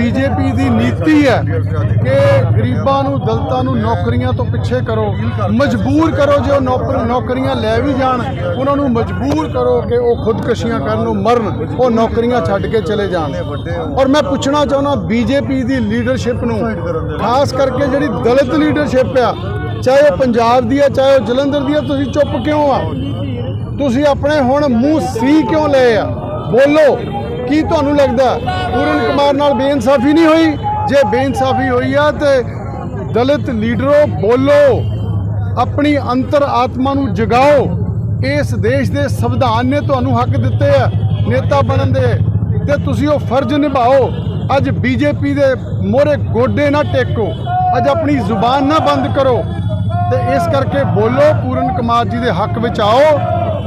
BJP ਦੀ ਨੀਤੀ ਹੈ ਕਿ ਗਰੀਬਾਂ ਨੂੰ, ਦਲਤਾਂ ਨੂੰ ਨੌਕਰੀਆਂ ਤੋਂ ਪਿੱਛੇ ਕਰੋ, ਮਜਬੂਰ ਕਰੋ ਜੇ ਉਹ ਨੌਕਰ, ਨੌਕਰੀਆਂ ਲੈ ਵੀ ਜਾਣ, ਉਹਨਾਂ ਨੂੰ ਮਜਬੂਰ ਕਰੋ ਕਿ ਉਹ ਖੁਦਕਸ਼ੀਆਂ ਕਰਨ ਨੂੰ ਮਰਨ, ਉਹ ਨੌਕਰੀਆਂ ਛੱਡ ਕੇ ਚਲੇ ਜਾਣ। ਔਰ ਮੈਂ ਪੁੱਛਣਾ ਚਾਹੁੰਦਾ, ਬੀਜੇਪੀ ਦੀ ਲੀਡਰਸ਼ਿਪ ਨੂੰ, ਖਾਸ ਕਰਕੇ ਜਿਹੜੀ ਦਲਿਤ ਲੀਡਰਸ਼ਿਪ ਆ, ਚਾਹੇ ਉਹ ਪੰਜਾਬ ਦੀ ਹੈ ਚਾਹੇ ਉਹ ਜਲੰਧਰ ਦੀ ਹੈ ਤੁਸੀਂ ਚੁੱਪ ਕਿਉਂ ਆ? ਤੁਸੀਂ ਆਪਣੇ ਹੁਣ ਮੂੰਹ ਸੀ ਕਿਉਂ ਲਏ ਆ? ਬੋਲੋ। ਕੀ ਤੁਹਾਨੂੰ ਲੱਗਦਾ? ਪੂਰਨ ਕੁਮਾਰ ਨਾਲ ਬੇਇਨਸਾਫੀ ਨਹੀਂ ਹੋਈ? ਜੇ ਬੇਇਨਸਾਫੀ ਹੋਈ ਆ ਤੇ ਦਲਿਤ ਲੀਡਰੋ, ਬੋਲੋ, ਆਪਣੀ ਅੰਤਰ ਆਤਮਾ ਨੂੰ ਜਗਾਓ। ਇਸ ਦੇਸ਼ ਦੇ ਸੰਵਿਧਾਨ ਨੇ ਤੁਹਾਨੂੰ ਹੱਕ ਦਿੱਤੇ ਆ, ਨੇਤਾ ਬਣਨ ਦੇ। ਤੇ ਤੁਸੀਂ ਉਹ ਫਰਜ਼ ਨਿਭਾਓ। ਅੱਜ ਬੀਜੇਪੀ ਦੇ ਮੋਹਰੇ ਗੋਡੇ ਨਾ ਟੇਕੋ। ਅੱਜ ਆਪਣੀ ਜ਼ੁਬਾਨ ਨਾ ਬੰਦ ਕਰੋ। ਤੇ ਇਸ ਕਰਕੇ ਬੋਲੋ, ਪੂਰਨ ਕੁਮਾਰ ਜੀ ਦੇ ਹੱਕ ਵਿੱਚ ਆਓ।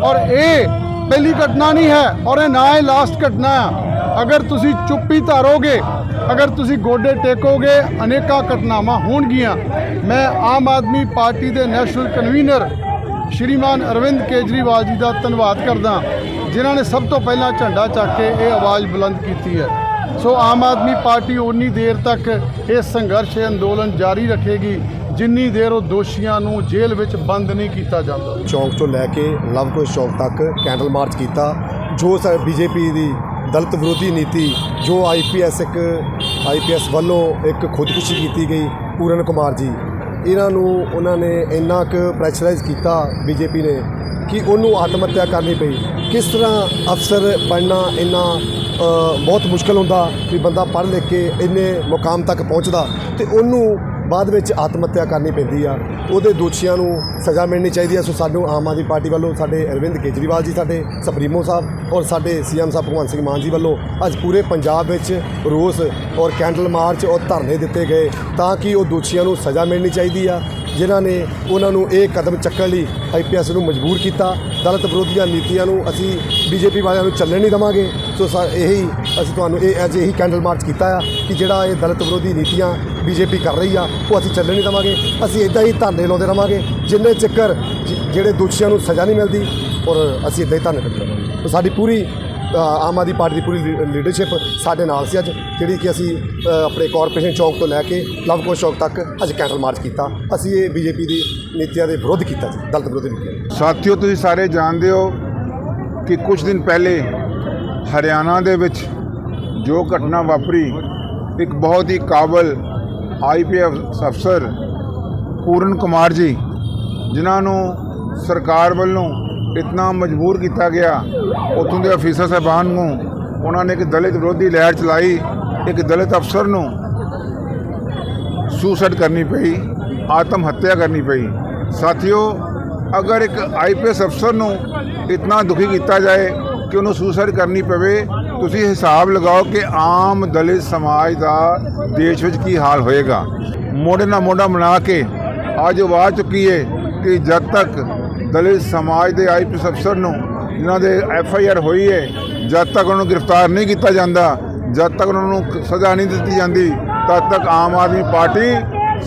ਔਰ ਇਹ ਪਹਿਲੀ ਘਟਨਾ ਨਹੀਂ ਹੈ ਔਰ ਇਹ ਨਾ ਹੀ ਲਾਸਟ ਘਟਨਾ ਹੈ। ਅਗਰ ਤੁਸੀਂ ਚੁੱਪੀ ਧਾਰੋਗੇ, ਅਗਰ ਤੁਸੀਂ ਗੋਡੇ ਟੇਕੋਗੇ, ਅਨੇਕਾਂ ਘਟਨਾਵਾਂ ਹੋਣਗੀਆਂ। ਮੈਂ ਆਮ ਆਦਮੀ ਪਾਰਟੀ ਦੇ ਨੈਸ਼ਨਲ ਕਨਵੀਨਰ ਸ਼੍ਰੀਮਾਨ ਅਰਵਿੰਦ ਕੇਜਰੀਵਾਲ ਜੀ ਦਾ ਧੰਨਵਾਦ ਕਰਦਾ ਜਿਨ੍ਹਾਂ ਨੇ ਸਭ ਤੋਂ ਪਹਿਲਾਂ ਝੰਡਾ ਚੱਕ ਕੇ ਇਹ ਆਵਾਜ਼ ਬੁਲੰਦ ਕੀਤੀ ਹੈ। ਸੋ ਆਮ ਆਦਮੀ ਪਾਰਟੀ ਉਨੀ ਦੇਰ ਤੱਕ ਇਹ ਸੰਘਰਸ਼ ਅੰਦੋਲਨ ਜਾਰੀ ਰੱਖੇਗੀ। ਜਿੰਨੀ ਦੇਰ ਉਹ ਦੋਸ਼ੀਆਂ ਨੂੰ ਜੇਲ੍ਹ ਵਿੱਚ ਬੰਦ ਨਹੀਂ ਕੀਤਾ ਜਾਂਦਾ। ਚੌਂਕ ਤੋਂ ਲੈ ਕੇ ਲਵਕੁਸ਼ ਚੌਂਕ ਤੱਕ ਕੈਂਡਲ ਮਾਰਚ ਕੀਤਾ। ਜੋ ਸ ਬੀਜੇਪੀ ਦੀ ਦਲਿਤ ਵਿਰੋਧੀ ਨੀਤੀ, ਜੋ ਆਈਪੀਐਸ ਇੱਕ ਆਈਪੀਐਸ ਵੱਲੋਂ ਇੱਕ ਖੁਦਕੁਸ਼ੀ ਕੀਤੀ ਗਈ ਪੂਰਨ ਕੁਮਾਰ ਜੀ, ਇਹਨਾਂ ਨੂੰ ਉਹਨਾਂ ਨੇ ਇੰਨਾ ਕੁ ਪ੍ਰੈਸ਼ਰਾਈਜ਼ ਕੀਤਾ ਬੀਜੇਪੀ ਨੇ ਕਿ ਉਹਨੂੰ ਆਤਮ ਹੱਤਿਆ ਕਰਨੀ ਪਈ। ਕਿਸ ਤਰ੍ਹਾਂ ਅਫਸਰ ਬਣਨਾ ਇੰਨਾ ਬਹੁਤ ਮੁਸ਼ਕਲ ਹੁੰਦਾ ਕਿ ਬੰਦਾ ਪੜ੍ਹ ਲਿਖ ਕੇ ਇੰਨੇ ਮੁਕਾਮ ਤੱਕ ਪਹੁੰਚਦਾ ਤੇ ਉਹਨੂੰ ਬਾਅਦ ਵਿੱਚ ਆਤਮ ਹੱਤਿਆ ਕਰਨੀ ਪੈਂਦੀ ਆ, ਉਹਦੇ ਦੋਸ਼ੀਆਂ ਨੂੰ ਸਜ਼ਾ ਮਿਲਣੀ ਚਾਹੀਦੀ ਹੈ ਸੋ ਸਾਨੂੰ ਆਮ ਆਦਮੀ ਪਾਰਟੀ ਵੱਲੋਂ, ਸਾਡੇ ਅਰਵਿੰਦ ਕੇਜਰੀਵਾਲ ਜੀ, ਸਾਡੇ ਸੁਪਰੀਮੋ ਸਾਹਿਬ ਔਰ ਸਾਡੇ ਸੀਐਮ ਸਾਹਿਬ ਭਗਵੰਤ ਸਿੰਘ ਮਾਨ ਜੀ ਵੱਲੋਂ ਅੱਜ ਪੂਰੇ ਪੰਜਾਬ ਵਿੱਚ ਰੋਸ ਔਰ ਕੈਂਡਲ ਮਾਰਚ ਔਰ ਧਰਨੇ ਦਿੱਤੇ ਗਏ ਤਾਂ ਕਿ ਉਹ ਦੋਸ਼ੀਆਂ ਨੂੰ ਸਜ਼ਾ ਮਿਲਣੀ ਚਾਹੀਦੀ ਆ, ਜਿਨ੍ਹਾਂ ਨੇ ਉਹਨਾਂ ਨੂੰ ਇਹ ਕਦਮ ਚੱਕਣ ਲਈ ਆਈਪੀਐਸ ਨੂੰ ਮਜਬੂਰ ਕੀਤਾ। ਦਲਿਤ ਵਿਰੋਧੀਆਂ ਨੀਤੀਆਂ ਨੂੰ ਅਸੀਂ ਬੀਜੇਪੀ ਵਾਲਿਆਂ ਨੂੰ ਚੱਲਣ ਨਹੀਂ ਦਵਾਂਗੇ। ਸੋ ਸਾ ਇਹੀ ਅਸੀਂ ਤੁਹਾਨੂੰ ਇਹ ਅੱਜ ਇਹੀ ਕੈਂਡਲ ਮਾਰਚ ਕੀਤਾ ਆ ਕਿ ਜਿਹੜਾ ਇਹ ਦਲਿਤ ਵਿਰੋਧੀ ਨੀਤੀਆਂ ਬੀਜੇਪੀ ਕਰ ਰਹੀ ਆ, ਉਹ ਅਸੀਂ ਚੱਲਣ ਨਹੀਂ ਦਵਾਂਗੇ। ਅਸੀਂ ਇਦਾਂ ਹੀ ਧਰਨੇ ਲਾਉਂਦੇ ਰਵਾਂਗੇ। ਜਿੰਨੇ ਚੱਕਰ ਜ- ਜਿਹੜੇ ਦੋਸ਼ੀਆਂ ਨੂੰ ਸਜ਼ਾ ਨਹੀਂ ਮਿਲਦੀ, ਔਰ ਅਸੀਂ ਇਦਾਂ ਹੀ ਧਰਨੇ ਲਾਉਂਦੇ ਰਵਾਂਗੇ। ਸਾਡੀ ਪੂਰੀ ਆਮ ਆਦਮੀ ਪਾਰਟੀ ਦੀ ਪੂਰੀ ਲੀਡਰਸ਼ਿਪ ਸਾਡੇ ਨਾਲ ਸੀ ਅੱਜ, ਜਿਹੜੀ ਕਿ ਅਸੀਂ ਆਪਣੇ ਕਾਰਪੋਰੇਸ਼ਨ ਚੌਕ ਤੋਂ ਲੈ ਕੇ ਲਵਕੁਸ਼ ਚੌਕ ਤੱਕ ਅੱਜ ਕੈਂਡਲ ਮਾਰਚ ਕੀਤਾ। ਅਸੀਂ ਇਹ ਬੀਜੇਪੀ ਦੀ ਨੀਤੀਆਂ ਦੇ ਵਿਰੋਧ ਕੀਤਾ ਜੀ ਦਲਤ ਵਿਰੋਧੀ ਨੀਤੀਆਂ ਸਾਥੀਓ, ਤੁਸੀਂ ਸਾਰੇ ਜਾਣਦੇ ਹੋ ਕਿ ਕੁਝ ਦਿਨ ਪਹਿਲੇ ਹਰਿਆਣਾ ਦੇ ਵਿੱਚ ਜੋ ਘਟਨਾ ਵਾਪਰੀ, ਇੱਕ ਬਹੁਤ ਹੀ ਕਾਬਲ ਆਈਪੀਐਫ ਅਫਸਰ ਪੂਰਨ ਕੁਮਾਰ ਜੀ, ਜਿਨ੍ਹਾਂ ਨੂੰ ਸਰਕਾਰ ਵੱਲੋਂ ਇਤਨਾ ਮਜਬੂਰ ਕੀਤਾ ਗਿਆ, ਉੱਥੋਂ ਦੇ ਅਫੀਸਰ ਸਾਹਿਬਾਨ ਨੂੰ, ਉਹਨਾਂ ਨੇ ਇੱਕ ਦਲਿਤ ਵਿਰੋਧੀ ਲਹਿਰ ਚਲਾਈ, ਇੱਕ ਦਲਿਤ ਅਫਸਰ ਨੂੰ ਸੁਸਾਈਡ ਕਰਨੀ ਪਈ, ਆਤਮ ਹੱਤਿਆ ਕਰਨੀ ਪਈ। ਸਾਥੀਓ, ਅਗਰ ਇੱਕ ਆਈਪੀਐਸ ਅਫਸਰ ਨੂੰ ਇਤਨਾ ਦੁਖੀ ਕੀਤਾ ਜਾਏ ਕਿ ਉਹਨੂੰ ਸੁਸਾਈਡ ਕਰਨੀ ਪਵੇ ਤੁਸੀਂ ਹਿਸਾਬ ਲਗਾਓ ਕਿ ਆਮ ਦਲਿਤ ਸਮਾਜ ਦਾ ਦੇਸ਼ ਵਿੱਚ ਕੀ ਹਾਲ ਹੋਏਗਾ? ਮੋਢੇ ਨਾਲ ਮੋਢਾ ਬਣਾ ਕੇ ਅੱਜ ਆਵਾਜ਼ ਚੁੱਕੀ ਹੈ ਕਿ ਜਦ ਤੱਕ ਦਲਿਤ ਸਮਾਜ ਦੇ ਆਈਪੀਐਸ ਅਫਸਰ ਨੂੰ ਜਿਨ੍ਹਾਂ ਦੇ ਐਫ ਆਈ ਆਰ ਹੋਈ ਹੈ, ਜਦ ਤੱਕ ਉਹਨਾਂ ਨੂੰ ਗ੍ਰਿਫਤਾਰ ਨਹੀਂ ਕੀਤਾ ਜਾਂਦਾ, ਜਦ ਤੱਕ ਉਹਨਾਂ ਨੂੰ ਸਜ਼ਾ ਨਹੀਂ ਦਿੱਤੀ ਜਾਂਦੀ, ਤਦ ਤੱਕ ਆਮ ਆਦਮੀ ਪਾਰਟੀ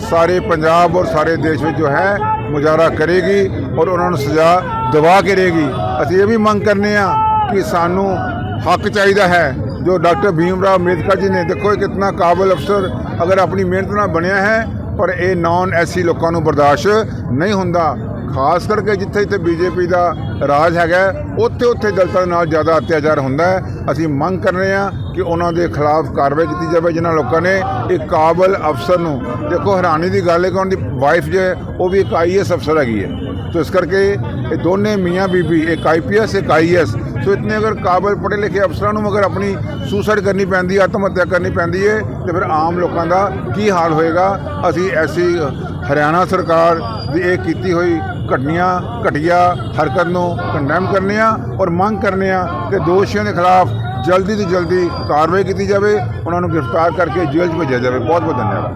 ਸਾਰੇ ਪੰਜਾਬ ਔਰ ਸਾਰੇ ਦੇਸ਼ ਵਿੱਚ ਜੋ ਹੈ, ਮੁਜ਼ਾਹਰਾ ਕਰੇਗੀ ਔਰ ਉਹਨਾਂ ਨੂੰ ਸਜ਼ਾ ਦਿਵਾ ਕੇ ਰਹੇਗੀ ਅਸੀਂ ਇਹ ਵੀ ਮੰਗ ਕਰਨੇ ਆ ਕਿ ਸਾਨੂੰ ਹੱਕ ਚਾਹੀਦਾ ਹੈ ਜੋ ਡਾਕਟਰ ਭੀਮ ਰਾਵ ਅੰਬੇਦਕਰ ਜੀ ਨੇ ਦੇਖੋ ਇਹ ਕਿਤਨਾ ਕਾਬਲ ਅਫਸਰ ਅਗਰ ਆਪਣੀ ਮਿਹਨਤ ਨਾਲ ਬਣਿਆ ਹੈ ਪਰ ਇਹ ਨਾਨ ਐਸੀ ਲੋਕਾਂ ਨੂੰ ਬਰਦਾਸ਼ਤ ਨਹੀਂ ਹੁੰਦਾ ਖਾਸ ਕਰਕੇ ਜਿੱਥੇ ਜਿੱਥੇ ਬੀਜੇਪੀ ਦਾ ਰਾਜ ਹੈਗਾ ਉੱਥੇ ਉੱਥੇ ਦਲਿਤਾਂ ਦੇ ਨਾਲ ਜ਼ਿਆਦਾ ਅਤਿਆਚਾਰ ਹੁੰਦਾ ਹੈ ਅਸੀਂ ਮੰਗ ਕਰ ਰਹੇ ਹਾਂ ਕਿ ਉਹਨਾਂ ਦੇ ਖਿਲਾਫ ਕਾਰਵਾਈ ਕੀਤੀ ਜਾਵੇ ਜਿਨ੍ਹਾਂ ਲੋਕਾਂ ਨੇ ਇੱਕ ਕਾਬਲ ਅਫਸਰ ਨੂੰ ਦੇਖੋ ਹੈਰਾਨੀ ਦੀ ਗੱਲ ਹੈ ਕਿ ਉਹਨਾਂ ਦੀ ਵਾਈਫ ਜੋ ਹੈ ਉਹ ਵੀ ਇੱਕ ਆਈਐਸ ਅਫਸਰ ਹੈਗੀ ਹੈ तो इस करके ये दोनों मियाँ बीबी एक आईपीएस एक आईएएस ਸੋ ਇਤਨੇ ਅਗਰ ਕਾਬਲ ਪੜ੍ਹੇ ਲਿਖੇ ਅਫਸਰਾਂ ਨੂੰ ਅਗਰ ਆਪਣੀ ਸੁਸਾਈਡ ਕਰਨੀ ਪੈਂਦੀ ਹੈ, ਆਤਮ ਹੱਤਿਆ ਕਰਨੀ ਪੈਂਦੀ ਹੈ, ਤੇ ਫਿਰ ਆਮ ਲੋਕਾਂ ਦਾ ਕੀ ਹਾਲ ਹੋਏਗਾ? ਅਸੀਂ ਐਸੀ ਹਰਿਆਣਾ ਸਰਕਾਰ ਦੀ ਇਹ ਕੀਤੀ ਹੋਈ ਘਟਨੀਆਂ, ਘਟੀਆ ਹਰਕਤ ਨੂੰ ਕੰਡੈਮ ਕਰਨੇ ਆ ਔਰ ਮੰਗ ਕਰਨੇ ਆ ਕਿ ਦੋਸ਼ੀਆਂ ਦੇ ਖਿਲਾਫ ਜਲਦੀ ਤੋਂ ਜਲਦੀ ਕਾਰਵਾਈ ਕੀਤੀ ਜਾਵੇ, ਉਹਨਾਂ ਨੂੰ ਗ੍ਰਿਫਤਾਰ ਕਰਕੇ ਜੇਲ੍ਹ 'ਚ ਭੇਜਿਆ ਜਾਵੇ। ਬਹੁਤ ਬਹੁਤ ਧੰਨਵਾਦ।